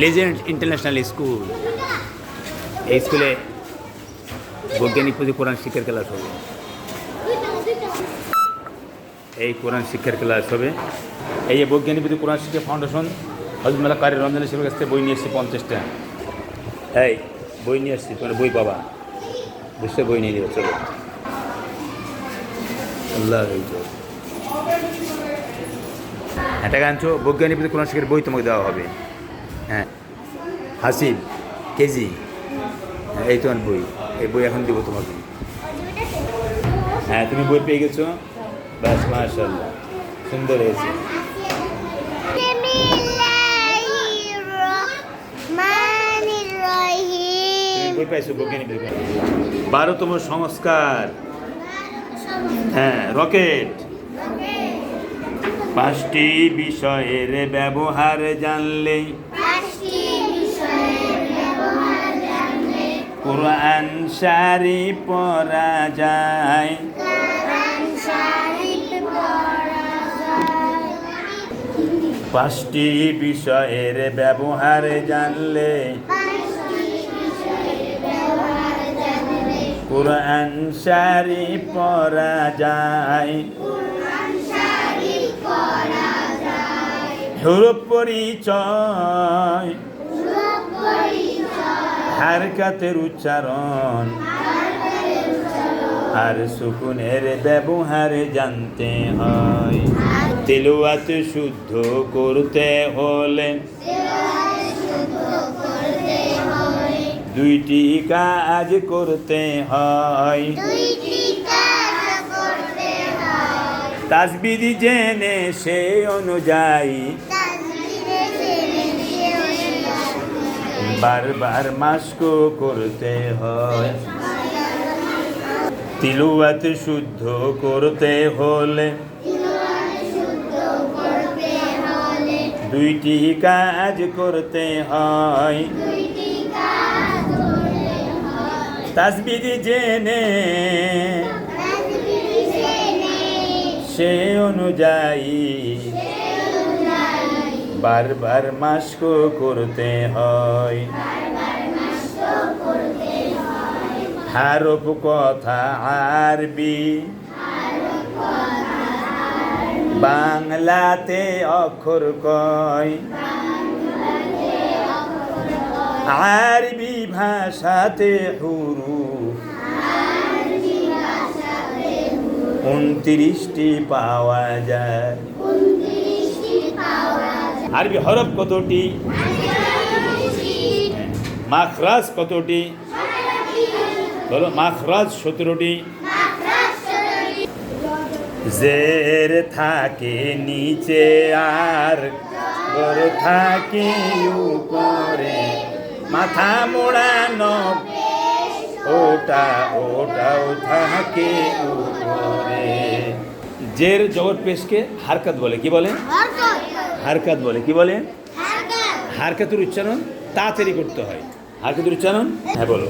Legend international school এই স্কুলে বৈজ্ঞানিক পুঁজি কোরআন শিক্ষার ক্লাস হবে। এই কোরআন শিক্ষার ক্লাস হবে। এই যে বৈজ্ঞানিক পুঁজি কোরআন শিক্ষা ফাউন্ডেশন হজমেলা কারি রমজান শিবের কাছ থেকে বই নিয়ে এসেছি পঞ্চাশটা। এই, বই নিয়ে এসেছি, তোমার বই পাবা। বুঝতে বই নিয়ে দিও চলো। আল্লাহ টাকা আনছো বৈজ্ঞানিক কোরআন শিক্ষার বই তোমাকে দেওয়া হবে। হ্যাঁ। হাসিব কেজি। হ্যাঁ, এই তোমার বই। এই বই এখন দিব তোমাকে। হ্যাঁ তুমি বই পেয়ে গেছো? ব্যাস মাশাল্লাহ সুন্দর হয়েছে। বারোতম সংস্কার। হ্যাঁ রকেট। পাঁচটি বিষয়ের ব্যবহার জানলে। কোরআন সারি পড়া যায়। পাঁচটি বিষয়ের ব্যবহার জানলে। কোরআন সারি পড়া যায়। হরফ পরিচয়। হারকাতের উচ্চারণ। আর সুকুনের ব্যবহার জানতে হয়। তেলুয়াত শুদ্ধ করতে হলে দুইটি কাজ করতে হয়। তাসবিদি জেনে সে অনুযায়ী বারবার মাস্ক করতে হয়। তিলুয়াত শুদ্ধ করতে হলে দুইটি কাজ করতে হয়। তাসবিদি জেনে সে অনুযায়ী বারবার মাস্ক করতে হয়। হারপ কথা আরবি। বাংলাতে অক্ষর কয়। আরবি ভাষাতে হুরু উনত্রিশটি পাওয়া যায়। আরবি হরফ কতটি? মাখরাজ কতটি? বলো, মাখরাজ সতেরোটি। জের থাকে নিচে আর গর থাকে উপরে। মাথা মোড়ানো ওটা ওটাও থাকে উপরে। জের জগৎ পেশকে হারকাত বলে, কি বলে? হারকাত বলে কি বলে? হারকাতের উচ্চারণ তাড়াতাড়ি করতে হয়। হারকাতের উচ্চারণ? হ্যাঁ বলো।